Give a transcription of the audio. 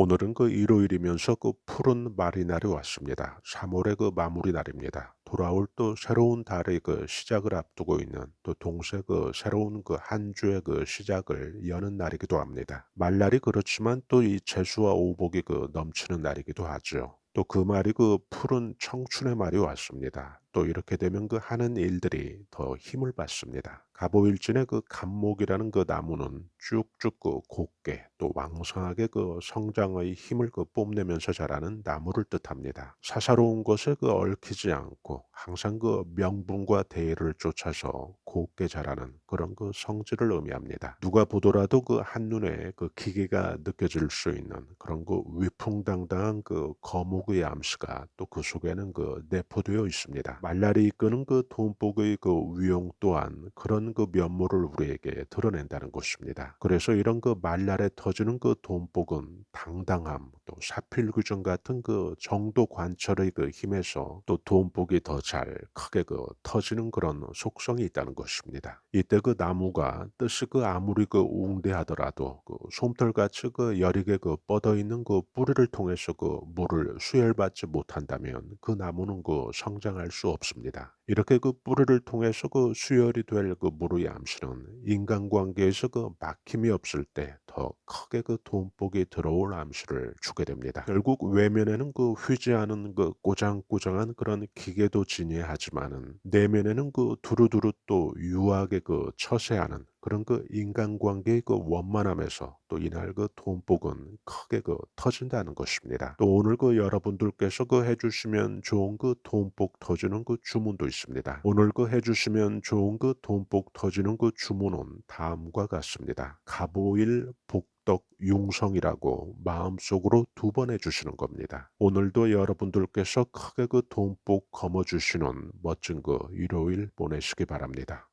오늘은 그 일요일이면서 그 푸른 말이 날이 왔습니다. 3월의 그 마무리 날입니다. 돌아올 또 새로운 달의 그 시작을 앞두고 있는 또 동시에 그 새로운 그 한 주의 그 시작을 여는 날이기도 합니다. 말날이 그렇지만 또 이 재수와 오복이 그 넘치는 날이기도 하죠. 또 그 말이 그 푸른 청춘의 말이 왔습니다. 또 이렇게 되면 그 하는 일들이 더 힘을 받습니다. 갑오일진의 그 갑목이라는 그 나무는 쭉쭉 그 곱게 또 왕성하게 그 성장의 힘을 그 뽐내면서 자라는 나무를 뜻합니다. 사사로운 것에 그 얽히지 않고 항상 그 명분과 대의를 쫓아서 곱게 자라는 그런 그 성질을 의미합니다. 누가 보더라도 그 한눈에 그 기계가 느껴질 수 있는 그런 그 위풍당당한 그 거목의 암시가 또 그 속에는 그 내포되어 있습니다. 말날이 이끄는 그 돈복의 그 위용 또한 그런 그 면모를 우리에게 드러낸다는 것입니다. 그래서 이런 그 말날에 터 지는 그 돈복은 당당함, 또 사필 규정 같은 그 정도 관철의 그 힘에서 또 돈복이 더 잘 크게 그 터지는 그런 속성이 있다는 것입니다. 이때 그 나무가 뜻이 그 아무리 그 웅대하더라도 그 솜털같이 그 여리게 그 뻗어 있는 그 뿌리를 통해서 그 물을 수혈받지 못한다면 그 나무는 그 성장할 수 없습니다. 이렇게 그 뿌리를 통해서 그 수혈이 될 그 물의 암시는 인간관계에서 그 막힘이 없을 때 더 크게 그 돈복이 들어올 암시를 주게 됩니다. 결국 외면에는 그 휘지 않은 그 꼬장꼬장한 그런 기계도 진예하지만은 내면에는 그 두루두루 또 유하게 그 처세하는 그런 그 인간관계의 그 원만함에서 또 이날 그 돈복은 크게 그 터진다는 것입니다. 또 오늘 그 여러분들께서 그 해주시면 좋은 그 돈복 터지는 그 주문도 있습니다. 오늘 그 해주시면 좋은 그 돈복 터지는 그 주문은 다음과 같습니다. 갑오일 복덕 융성이라고 마음속으로 두 번 해주시는 겁니다. 오늘도 여러분들께서 크게 그 돈복 거머주시는 멋진 그 일요일 보내시기 바랍니다.